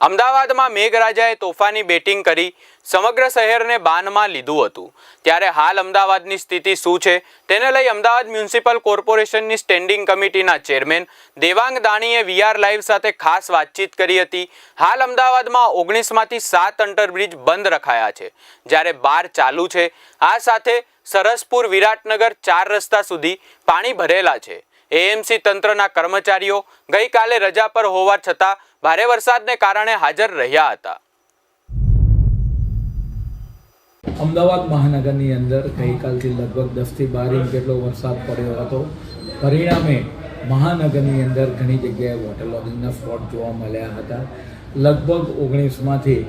અમદાવાદમાં મેઘરાજાએ તોફાની બેટિંગ કરી સમગ્ર શહેરને બાનમાં લીધું હતું. ત્યારે હાલ અમદાવાદની સ્થિતિ શું છે? તેને લઈ અમદાવાદ મ્યુનિસિપલ કોર્પોરેશનની સ્ટેન્ડિંગ કમિટીના ચેરમેન દેવાંગ દાણીએ વીઆર લાઈવ સાથે ખાસ વાતચીત કરી હતી. હાલ અમદાવાદમાં ઓગણીસમાંથી સાત અંડરબ્રિજ બંધ રખાયા છે. જ્યારે બાર ચાલુ છે, આ સાથે સરસપુર, વિરાટનગર ચાર રસ્તા સુધી પાણી ભરેલા છે. એએમસી તંત્રના કર્મચારીઓ ગઈકાલે રજા પર હોવા છતાં ભારે વરસાદને કારણે હાજર રહ્યા હતા. અમદાવાદ મહાનગરની અંદર ગઈકાલથી લગભગ દસથી બાર ઇંચ જેટલો વરસાદ પડ્યો હતો. પરિણામે મહાનગરની અંદર ઘણી જગ્યાએ વોટર લોગિંગના સ્પોટ જોવા મળ્યા હતા. લગભગ ઓગણીસમાંથી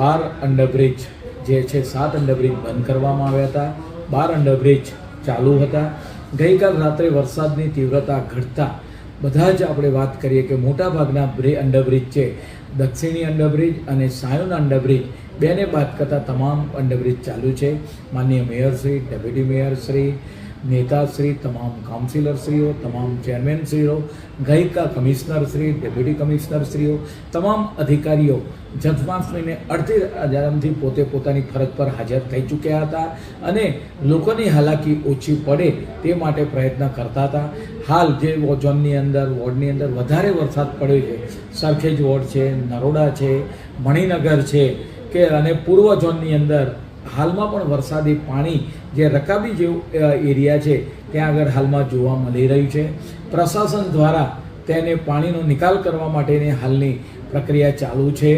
બાર અંડરબ્રિજ જે છે, સાત અંડરબ્રિજ બંધ કરવામાં આવ્યા હતા. બાર અંડરબ્રિજ ચાલુ હતા. ગઈકાલ રાત્રે વરસાદની તીવ્રતા ઘટતા બધા જ આપણે વાત કરીએ કે મોટાભાગના બ્રે અંડરબ્રિજ છે. દક્ષિણી અંડરબ્રિજ અને સાયોન અંડરબ્રિજ બેને બાદ કરતાં તમામ અંડરબ્રિજ ચાલુ છે. માનનીય મેયરશ્રી ડેપ્યુટી મેયરશ્રી નેતાશ્રી, તમામ કાઉન્સિલરશ્રીઓ, તમામ ચેરમેનશ્રીઓ ગઈકા કમિશનરશ્રી, ડેપ્યુટી કમિશનરશ્રીઓ, તમામ અધિકારીઓ જન્માષ્ટમીને અડધી હજારથી પોતે પોતાની ફરજ પર હાજર થઈ ચૂક્યા હતા અને લોકોની હાલાકી ઓછી પડે તે માટે પ્રયત્ન કરતા હતા. હાલ જે ઝોનની અંદર, વોર્ડની અંદર વધારે વરસાદ પડ્યો છે. સરખેજ વોર્ડ છે, નરોડા છે, મણિનગર છે કે અને પૂર્વ ઝોનની અંદર હાલમાં પણ વરસાદી પાણી જે રકાબી જેવું એરિયા છે, ત્યાં આગળ હાલમાં જોવા મળી રહ્યું છે. પ્રશાસન દ્વારા તેને પાણીનો નિકાલ કરવા માટેની હાલની પ્રક્રિયા ચાલુ છે.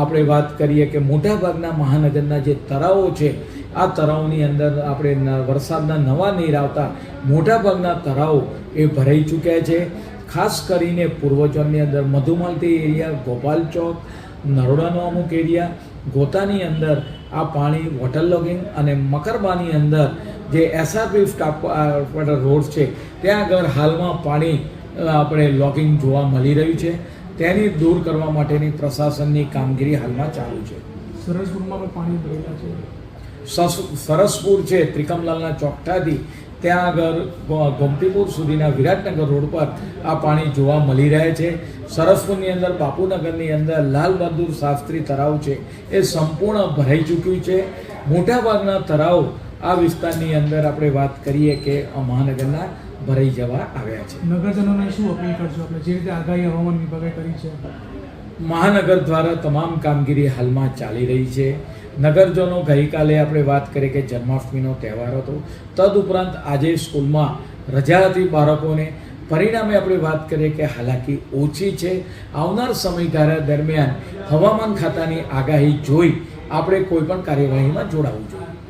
આપણે વાત કરીએ કે મોટાભાગના મહાનગરના જે તળાવો છે, આ તળાવની અંદર આપણે વરસાદના નવા નીર આવતા મોટાભાગના તળાવો એ ભરાઈ ચૂક્યા છે. ખાસ કરીને પૂર્વજોની અંદર મધુમાલતી એરિયા, ગોપાલ ચોક, નરોડાનો અમુક એરિયા, ગોતાની અંદર આ પાણી વોટર લોગિંગ અને મકરબાની અંદર જે એસઆરપી રોડ છે ત્યાં આગળ હાલમાં પાણી આપણે લોગિંગ જોવા મળી રહ્યું છે. તેની દૂર કરવા માટેની પ્રશાસનની કામગીરી હાલમાં ચાલુ છે. સરસપુરમાં પણ પાણી ભરેલા છે? સરસપુર છે ત્રિકમલાલના ચોકઠાથી ત્યાં આગળ ગોમતીપુર સુધીના વિરાટનગર રોડ પર આ પાણી જોવા મળી રહે છે. સરસપુરની અંદર બાપુનગરની અંદર લાલ બહાદુર શાસ્ત્રી તળાવ છે. એ સંપૂર્ણ ભરાઈ ચૂક્યું છે. મોટાભાગના તળાવ આ વિસ્તારની અંદર આપણે વાત કરીએ કે આ મહાનગરના ભરાઈ જવા આવ્યા છે. નગરજનોને શું અપીલ કરશો આપણે? જે રીતે આગાહી હવામાન વિભાગે કરી છે. મહાનગર દ્વારા તમામ કામગીરી હાલમાં ચાલી રહી છે. નગરજનો ગઈકાલે આપણે વાત કરીએ કે જન્માષ્ટમીનો તહેવાર હતો. તદુપરાંત આજે સ્કૂલમાં રજા હતી બાળકોને પરિણામે આપણે વાત કરીએ કે હાલાકી ઓછી છે. આવનાર સમયગાળા દરમિયાન હવામાન ખાતાની આગાહી જોઈ આપણે કોઈપણ કાર્યવાહીમાં જોડાવવું જોઈએ.